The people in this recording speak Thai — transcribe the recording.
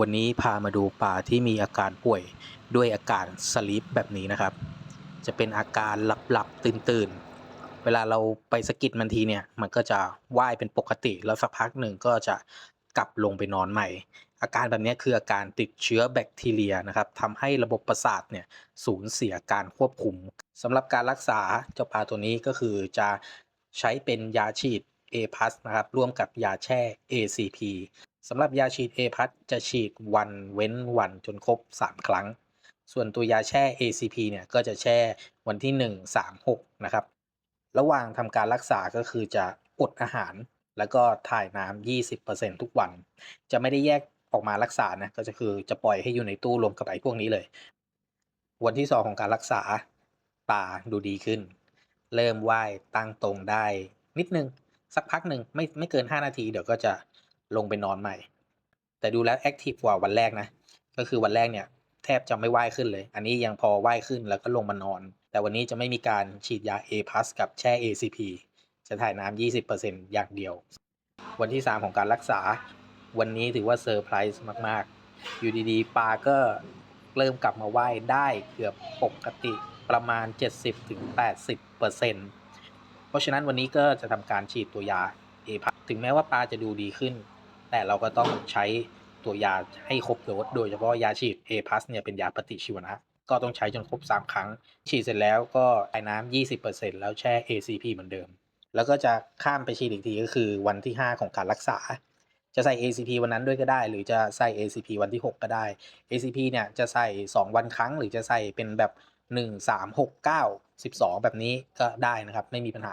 วันนี้พามาดูปลาที่มีอาการป่วยด้วยอาการสลีปแบบนี้นะครับ จะเป็นอาการหลับๆ ตื่นๆ เวลาเราไปสกิดมันทีเนี่ย มันก็จะว่ายเป็นปกติ แล้วสักพักหนึ่งก็จะกลับลงไปนอนใหม่ อาการแบบนี้คืออาการติดเชื้อแบคทีเรียนะครับทำให้ระบบประสาทเนี่ยสูญเสียการควบคุมสำหรับการรักษาเจ้าปลาตัวนี้ก็คือจะใช้เป็นยาฉีด A+ นะครับร่วมกับยาแช่ ACP สำหรับยาฉีด A+ จะฉีดวันเว้นวันจนครบ 3 ครั้ง ส่วนตัวยาแช่ ACP เนี่ยก็จะแช่วันที่ 1 3 6 นะครับ ระหว่างทำการรักษาก็คือจะอดอาหาร แล้วก็ถ่ายน้ำ20%ทุกวัน จะไม่ได้แยกออกมารักษานะก็จะคือจะปล่อยให้อยู่ในตู้รวมกับไอ้พวกนี้เลย วันที่ 2 ของการรักษาปลาดูดีขึ้น เริ่มว่ายตั้งตรงได้นิดนึงสักพักหนึ่งไม่ไม่เกิน 5 นาทีเดี๋ยวก็จะ ลงไปนอนใหม่ แต่ดูแล้วแอคทีฟกว่าวันแรกนะ ก็คือวันแรกเนี่ยแทบจะไม่ว่ายขึ้นเลย อันนี้ยังพอว่ายขึ้นแล้วก็ลงมานอน แต่วันนี้จะไม่มีการฉีดยา A+ กับแช่ ACP จะถ่ายน้ำ 20%อย่างเดียว วันที่ 3 ของการรักษา วันนี้ถือว่าเซอร์ไพรส์มาก ๆ อยู่ดีๆ ปลาก็เริ่มกลับมาว่ายได้เกือบปกติประมาณ 70-80%เพราะฉะนั้นวันนี้ก็จะทำการฉีดตัวยา A+ ถึงแม้ว่าปลาจะดูดีขึ้น แต่เราก็ต้องใช้ตัวยาให้ครบโดสโดยเฉพาะยาฉีด A+ เนี่ยเป็นยาปฏิชีวนะ ก็ต้องใช้จนครบ 3 ครั้ง ฉีดเสร็จแล้วก็ไอ้น้ำ20%แล้วแช่ ACP เหมือนเดิม แล้วก็จะข้ามไปฉีดอีกทีก็คือวันที่ 5 ของการรักษา จะใส่ ACP วันนั้นด้วยก็ได้ หรือจะใส่ ACP วันที่ 6 ก็ได้ ACP เนี่ยจะใส่ 2 วันครั้ง หรือจะใส่เป็นแบบ 1 3 6 9 12 แบบนี้ก็ได้นะครับไม่มีปัญหา